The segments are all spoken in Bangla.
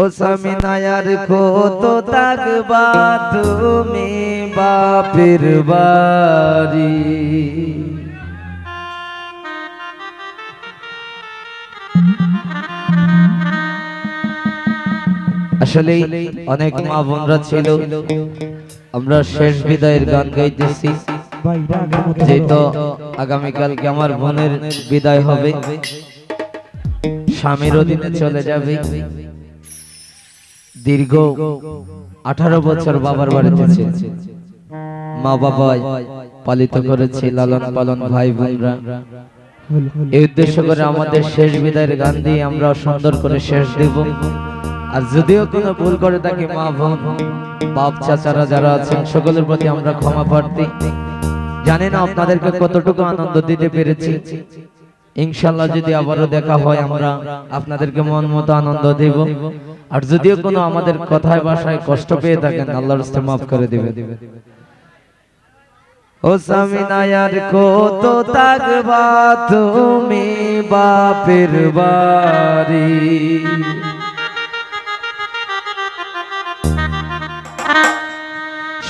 ও স্বামী নায়ার কত তাকবা তুমি বাপের বাড়ি। আসলে অনেক মা বোনরা ছিল। আমরা শেষ বিদায়ের গান গাইতেছি। যেহেতু আগামীকালকে আমার বোনের বিদায় হবে, স্বামীর অধীনে চলে যাবে। দীর্ঘ আঠারো বছর বাবার বাড়িতে মা বাবা পালিত করেছে লালন পালন ভাই বোনরা। এই উদ্দেশ্য করে আমাদের শেষ বিদায়ের গান দিয়ে আমরা সুন্দর করে শেষ দেব। আর যদিও কোনো ভুল করে থাকে মা বোন, বাপ চাচারা যারা আছেন, সকলের প্রতি আমরা ক্ষমা প্রার্থী। জানি না আপনাদেরকে কতটুকু আনন্দ দিতে পেরেছি। ইনশাল্লাহ যদি আবারও দেখা হয়, আমরা আপনাদেরকে মন মতো আনন্দ দেব। আর যদিও কোনো আমাদের কথায় ভাষায় কষ্ট পেয়ে থাকেন আল্লাহর রাস্তে মাফ করে দিবে ও স্বামী নায়ার কত তাকবা তুমি বাপের বাড়ি।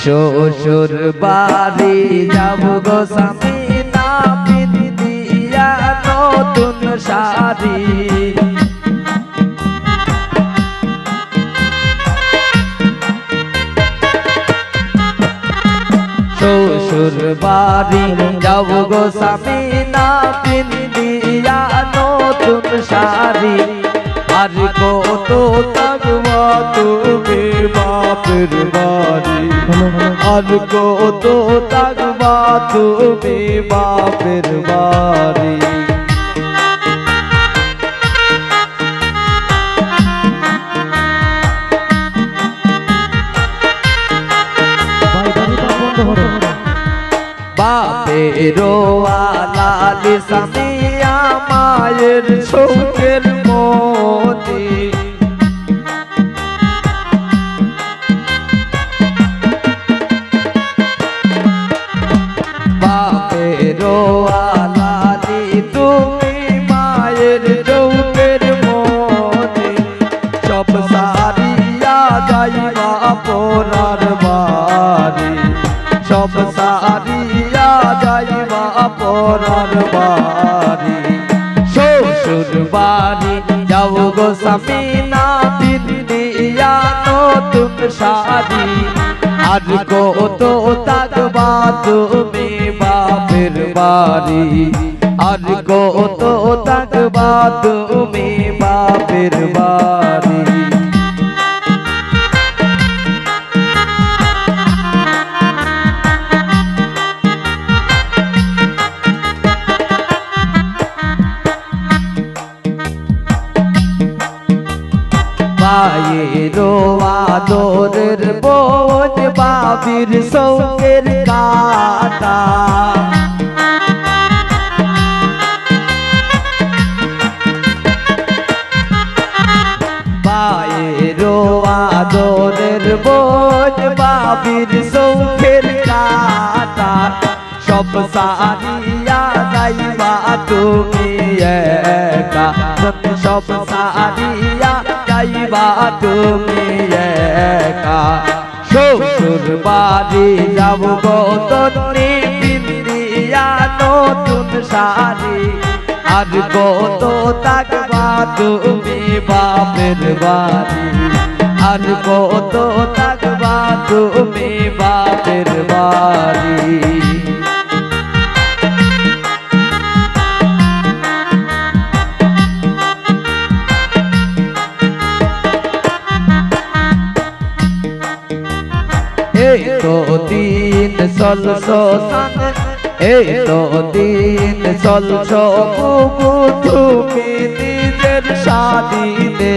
শ্বশুর বাড়ি যাব গো স্বামী না দিয়া নতুন শাড়ি। শ্বশুর বাড়ি যাব গো স্বামী, না দিয়া নতুন শাড়ি। আর কত থাকব তুমি বাপের বাড়ি। আর কত তাকবা তুমি বাপের বাড়ি। শ্বশুর যাও গো সামিনা দিয়া নতুন শাড়ি আর কত তাকবা তুমি বাপের বাড়ি আর কত তাকবা তুমি বাপের বাড়ি বাবির সৌকের কাটা পায়েরো আদরের বোঝ বাবির সৌকের কাটা সব সারিয়া যাইবা তুমি একা সব সারিয়া যাইবা তুমি একা শ্বশুর বাড়ি যাব গো তন্নি বিন্দিয়া নতুন শাড়ি। আর কত তাকবা তুমি বাপের বাড়ি। আর কত তাকবা তুমি বাপের বাড়ি। চলছো এই তো দিন চলছো তুমি নিজের স্বাধীনে।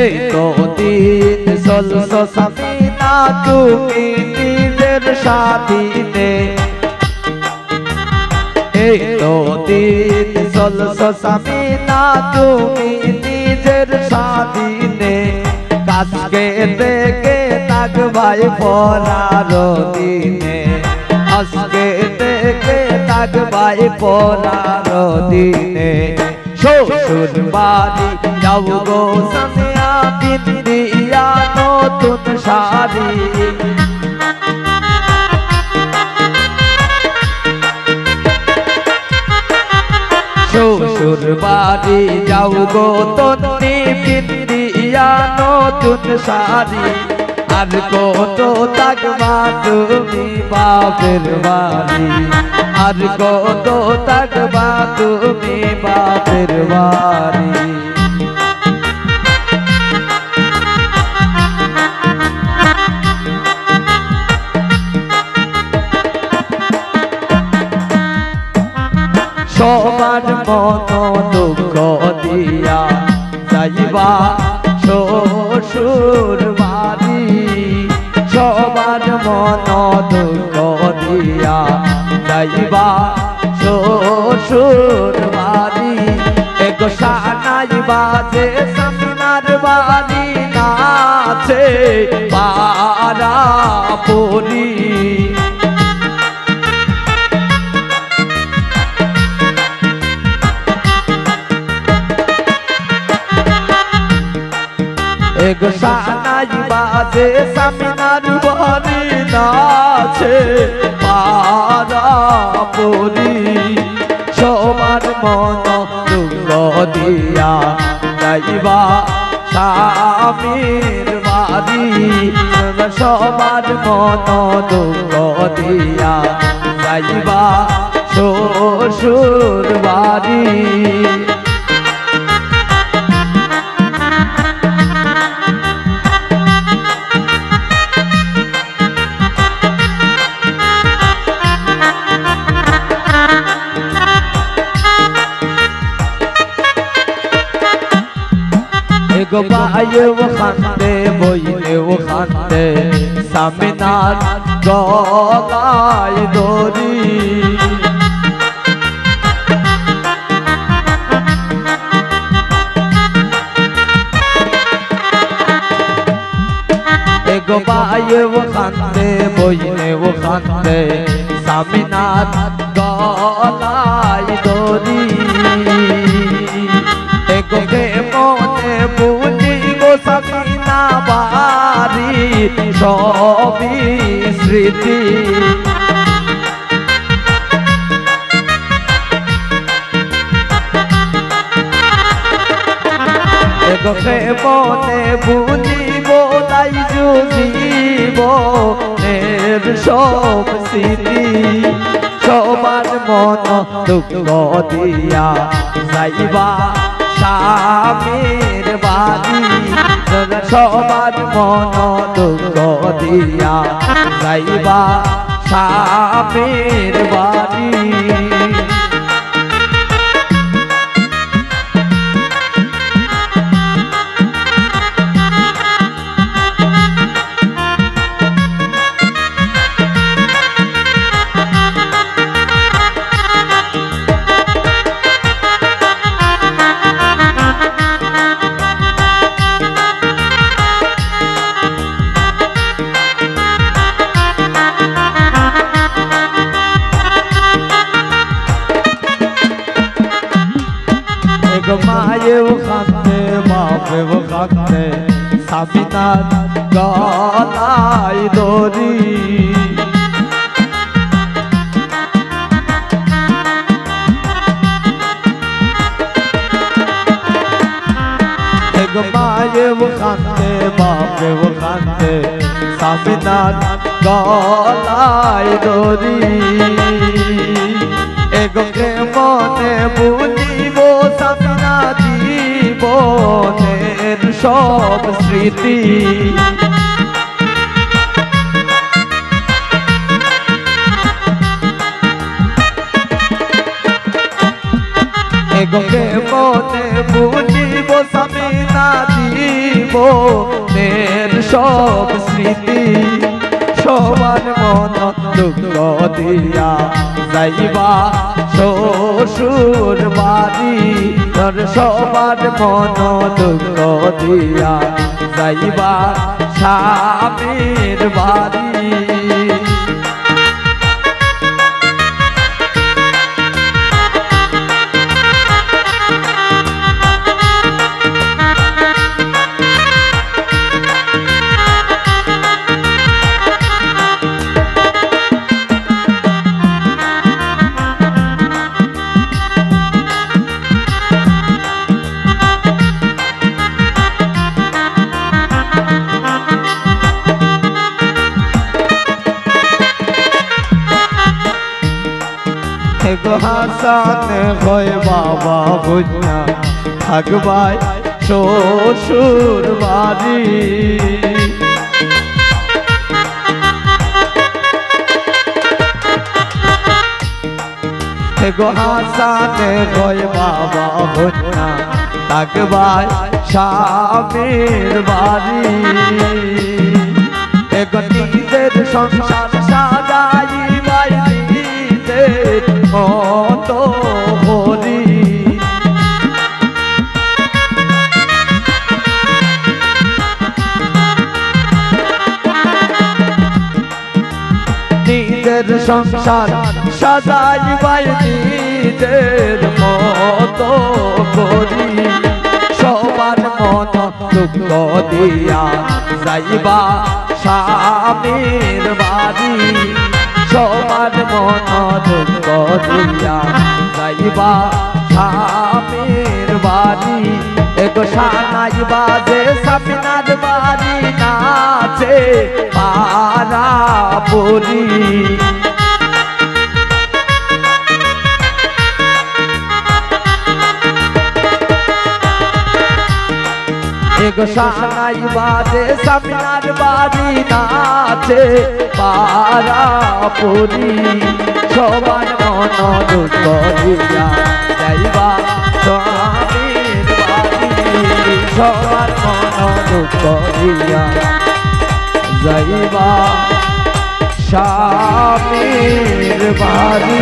এই তো দিন চলছো সামিনা তুমি নিজের স্বাধীনে। এই তো দিন চলছ সামিনা তুমি নিজের স্বাধীনে কাজকে দেখে থাকবাই পরার দিনে আজকে দেখে থাকবাই পরার দিনে শ্বশুর বাড়ি যাও গো সামিয়া দিন দিয়া নতুন শাড়ি বাড়ি যাও গো তন্নি পিন্দিয়া নতুন শাড়ি। আর কত তাকবা তুমি বাপের বাড়ি। আর কত তাকবা তুমি বাপের বাড়ি। সবার মন দুঃখ দিয়া যাইবা, শ্বশুর বাড়ি। সবার মন দুঃখ দিয়া যাইবা, শ্বশুর বাড়ি। এগো সানাই বাজে, সামনার বাড়ি নাচে পারা পরি এগো সানাই বাজে সামিনার বলি নাচে পারা পরি। সবার মন দুঃখ দিয়া যাইবা স্বামীর বাড়ি। সবার মন দুঃখ দিয়া যাইবা শ্বশুর বাড়ি। এগো বায়ে ও খান্দে বইলে ও খান্দে সামিনার গলায় দড়ি। এগো বায়ে ও খান্দে বইলে ও খান্দে সামিনার গলায় সবই স্মৃতি। কে মনে বুঝিব, তাই জুজিব নের সব স্মৃতি। সবার মন দুঃখ দিয়া যাইবা স্বামীর বাড়ি সবার মন দুঃখ দিয়া যাইবা সাপের বাড়ি। কান্দে বাপে ও কান্দে সাবিনার গলায় দড়ি। এগো মায়ে ও কান্দে বাপে ও কান্দে সাবিনার গলায় দড়ি। এগো কে মনে সামনা জীবনের সব স্মৃতি। এগো কে মনে বুঝিব সামনা জীবনের সব স্মৃতি। সবার মন দুঃখ দিয়া যাইবা। শ্বশুর বাড়ি তোর সবার মন দুঃখ দিয়া যাইবা স্বামীর বাড়ি। গো হাসান হয় বাবা বুঝনা, থাকবাই শ্বশুর বাড়ি। গো হাসান হয় বাবা বুঝনা, থাকবাই স্বামীর বাড়ি। এগো নিজের সংসার কত হরি নিজের সংসার সাজাই বাই নিজের মতো করি। সবার মন দুঃখ দিয়া যাইবা স্বামীর বাড়ি। সবার মন দুঃখ দিয়া স্বামীর বাড়ি। এগো বাড়ি নাচে পরি এগো সানাই বাজে সামিনার বাড়ি নাচে পারা পরি। সবার মন দুঃখ দিয়া যাইবা স্বামীর বাড়ি। মন দুঃখ যাইবা স্বামীর বাড়ি।